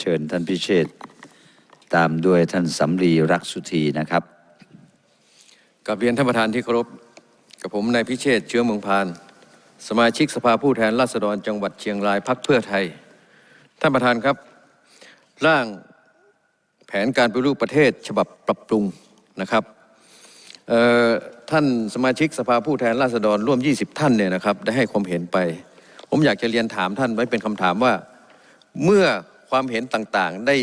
เชิญท่านพิเชษฐ์ตามด้วยท่านสำลีรักสุธีนะครับกับเรียนท่านประธานที่เคารพกับผมนายพิเชษฐ์เชื้อเมืองพาน สมาชิกสภาผู้แทนราษฎรจังหวัดเชียงรายพักเพื่อไทย ท่านประธานครับ ร่างแผนการปฏิรูปประเทศฉบับปรับปรุงนะครับท่านสมาชิกสภาผู้แทนราษฎรร่วม 20 ท่านเนี่ยนะครับได้ให้ความเห็นไป ผมอยากจะเรียนถามท่านไว้เป็นคำถามว่า เมื่อ ความเห็นต่างๆ ได้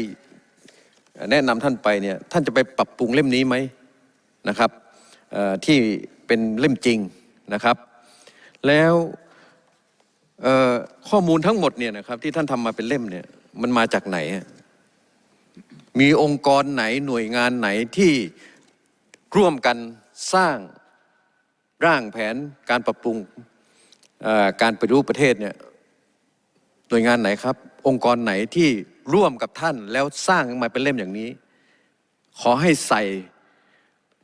แนะนำท่านไปเนี่ยท่านจะไปปรับปรุงเล่มนี้ไหมนะครับที่เป็นเล่มจริงนะครับ แล้วข้อมูลทั้งหมดเนี่ยนะครับที่ท่านทำมาเป็นเล่มเนี่ยมันมาจากไหน มีองค์กรไหนหน่วยงานไหนที่ร่วมกันสร้างร่างแผนการปรับปรุงการปฏิรูปประเทศเนี่ยหน่วยงานไหนครับ องค์กรไหนที่ร่วมกับท่านแล้วสร้างมาเป็นเล่มอย่างนี้ ขอให้ใส่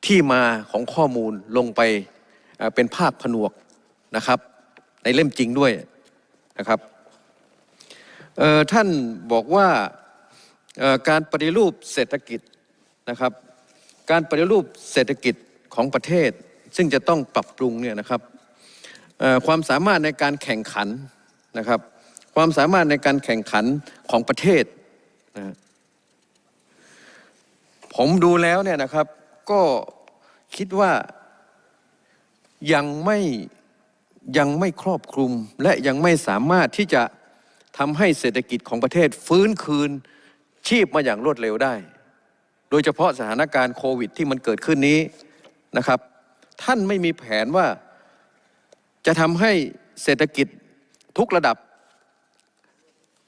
ที่มาของข้อมูลลงไปเป็นภาคผนวกนะครับ ในเล่มจริงด้วยนะครับท่านบอกว่าการปฏิรูปเศรษฐกิจนะครับ การปฏิรูปเศรษฐกิจของประเทศ ซึ่งจะต้องปรับปรุงเนี่ยนะครับความสามารถในการแข่งขันนะครับ ความสามารถในการแข่งขันของประเทศนะผมดูแล้วเนี่ยนะครับ ก็คิดว่ายังไม่ยังไม่ครอบคลุม และยังไม่สามารถที่จะทำให้เศรษฐกิจของประเทศฟื้นคืนชีพมาอย่างรวดเร็วได้ โดยเฉพาะสถานการณ์โควิดที่มันเกิดขึ้นนี้นะครับ ท่านไม่มีแผนว่าจะทำให้เศรษฐกิจทุกระดับ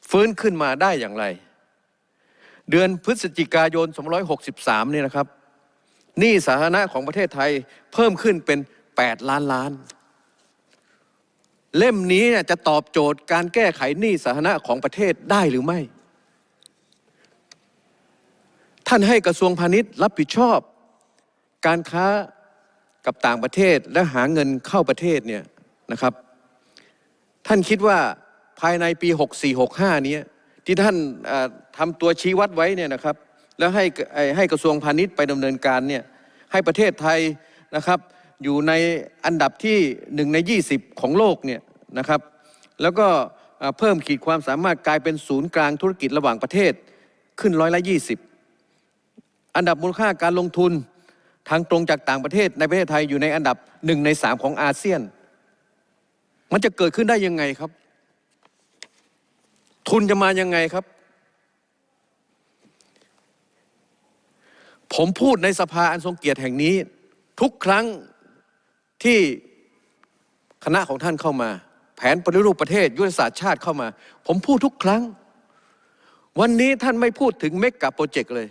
ฟื้นขึ้นมาได้อย่างไร เดือนพฤศจิกายน263เนี่ยนะครับหนี้สาธารณะของประเทศไทยเพิ่มขึ้นเป็น 8 ล้านล้าน เล่มนี้เนี่ยจะตอบโจทย์การแก้ไขหนี้สาธารณะของประเทศได้หรือไม่ ท่านให้กระทรวงพาณิชย์รับผิดชอบ การค้ากับต่างประเทศและหาเงินเข้าประเทศเนี่ยนะครับ ท่านคิดว่า ภายในปี 64-65 นี้ที่ท่านทำตัวชี้วัดไว้เนี่ยนะครับแล้วให้ให้กระทรวงพาณิชย์ไปดำเนินการเนี่ยให้ประเทศไทยนะครับอยู่ในอันดับที่หนึ่งใน 20 ของโลกเนี่ยนะครับแล้วก็เพิ่มขีดความสามารถกลายเป็นศูนย์กลางธุรกิจระหว่างประเทศขึ้นร้อยละ 20 อันดับมูลค่าการลงทุนทางตรงจากต่างประเทศในประเทศไทยอยู่ในอันดับหนึ่งในสามของอาเซียน มันจะเกิดขึ้นได้ยังไงครับ ทุนจะมายังไงครับ ผมพูดในสภาอันทรงเกียรติแห่งนี้ ทุกครั้งที่คณะของท่านเข้ามา แผนปฏิรูปประเทศยุทธศาสตร์ชาติเข้ามา ผมพูดทุกครั้ง วันนี้ท่านไม่พูดถึงเมกกับโปรเจกต์เลย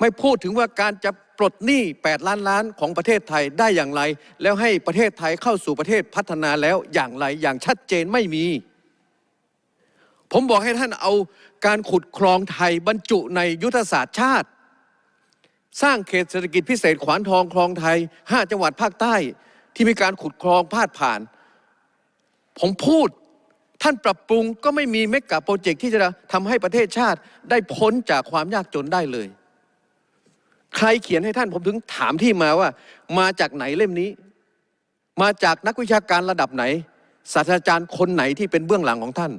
ไม่พูดถึงว่าการจะปลดหนี้ 8 ล้านล้านของประเทศไทยได้อย่างไร แล้วให้ประเทศไทยเข้าสู่ประเทศพัฒนาแล้วอย่างไรอย่างชัดเจนไม่มี ผมบอกให้ท่านเอาการขุดคลองไทยบรรจุในยุทธศาสตร์ชาติ สร้างเขตเศรษฐกิจพิเศษขวานทองคลองไทย 5 จังหวัดภาคใต้ ที่มีการขุดคลองพาดผ่าน ผมพูดท่านปรับปรุงก็ไม่มีเมกะโปรเจกต์ที่จะทำให้ประเทศชาติได้พ้นจากความยากจนได้เลย ใครเขียนให้ท่านผมถึงถามที่มาว่า มาจากไหนเล่มนี้ มาจากนักวิชาการระดับไหนศาสตราจารย์คนไหนที่เป็นเบื้องหลังของท่าน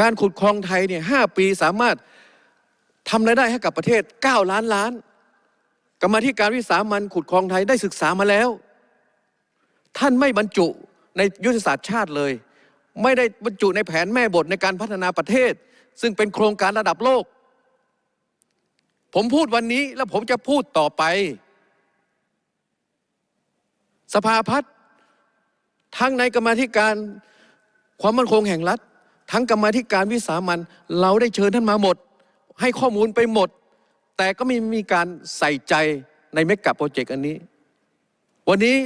การขุดคลองไทยเนี่ยหปีสามารถทำรายได้ให้กับประเทศ 9 ล้านล้าน กรรมธิการวิสามันขุดคลองไทยได้ศึกษามาแล้ว ท่านไม่บรรจุในยุทธศาสตร์ชาติเลย ไม่ได้บรรจุในแผนแม่บทในการพัฒนาประเทศ ซึ่งเป็นโครงการระดับโลก ผมพูดวันนี้แล้วผมจะพูดต่อไป สภาพัฒน์ทั้งในกรรมธิการความมั่นคงแห่งรัฐ กรรมธิการวิสามันเราได้เชิญท่านมาหมด ให้ข้อมูลไปหมด แต่ก็ไม่มีการใส่ใจในเมกะโปรเจกต์อันนี้ วันนี้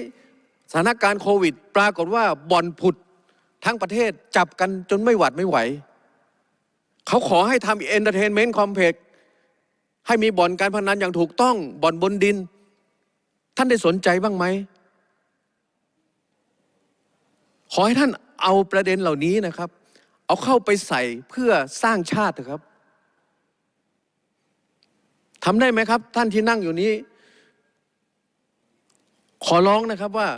สถานการณ์โควิด ปรากฏว่าบ่อนผุดทั้งประเทศจับกันจนไม่หวัดไม่ไหว เขาขอให้ทำเอนเตอร์เทนเมนต์คอมเพล็กให้มีบ่อนการพนันอย่างถูกต้องบ่อนบนดิน ท่านได้สนใจบ้างไหม ขอให้ท่านเอาประเด็นเหล่านี้นะครับ เอาเข้าไปใส่เพื่อสร้างชาติเถอะครับทำได้ไหมครับ ท่านที่นั่งอยู่นี้ ขอร้องนะครับว่า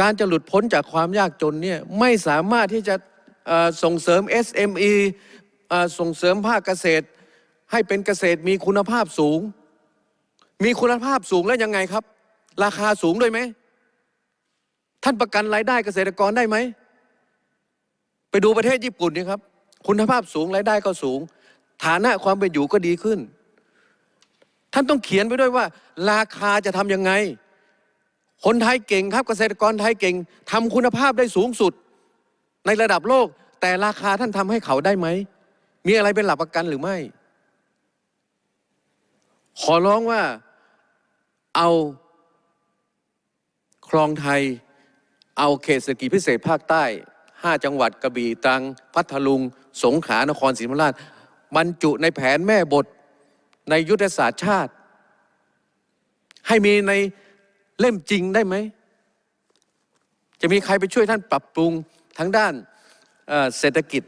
การจะหลุดพ้นจากความยากจนเนี่ยไม่สามารถที่จะส่งเสริม SME ส่งเสริมภาคเกษตร ให้เป็นเกษตรมีคุณภาพสูง มีคุณภาพสูงแล้วยังไงครับ ราคาสูงด้วยไหม ท่านประกันรายได้เกษตรกรได้ไหม ไปดูประเทศญี่ปุ่นนี่ครับ คุณภาพสูงรายได้ก็สูง ฐานะความเป็นอยู่ก็ดีขึ้น ท่านต้องเขียนไปด้วยว่า ราคาจะทำยังไง คนไทยเก่งครับเกษตรกรไทยเก่งทำคุณภาพได้สูงสุด ในระดับโลก แต่ราคาท่านทำให้เขาได้ไหม มีอะไรเป็นหลักประกันหรือไม่ ขอร้องว่าเอาคลองไทย เอาเขตเศรษฐกิจพิเศษภาคใต้ 5 จังหวัดกระบี่ตรัง พัทลุง สงขลานครศรีธรรมราชบรรจุในแผนแม่บทในยุทธศาสตร์ชาติ ให้มีในเล่มจริงได้ไหม จะมีใครไปช่วยท่านปรับปรุงทั้งด้านเเศรษฐกิจ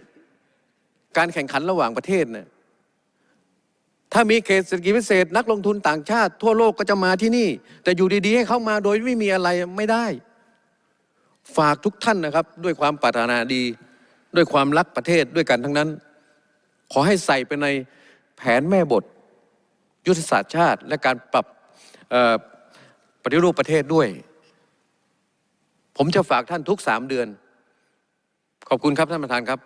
การแข่งขันระหว่างประเทศเนี่ยถ้ามีเขตเศรษฐกิจพิเศษ นักลงทุนต่างชาติ ทั่วโลกก็จะมาที่นี่ แต่อยู่ดีๆ ให้เข้ามาโดยไม่มีอะไรไม่ได้ ฝากทุกท่านนะครับ ด้วยความปรารถนาดี ด้วยความรักประเทศด้วยกันทั้งนั้น ขอให้ใส่ไปในแผนแม่บท ยุทธศาสตร์ชาติ และการปรับปฏิรูปประเทศด้วย ผมจะฝากท่านทุกสามเดือน ขอบคุณครับท่านประธานครับ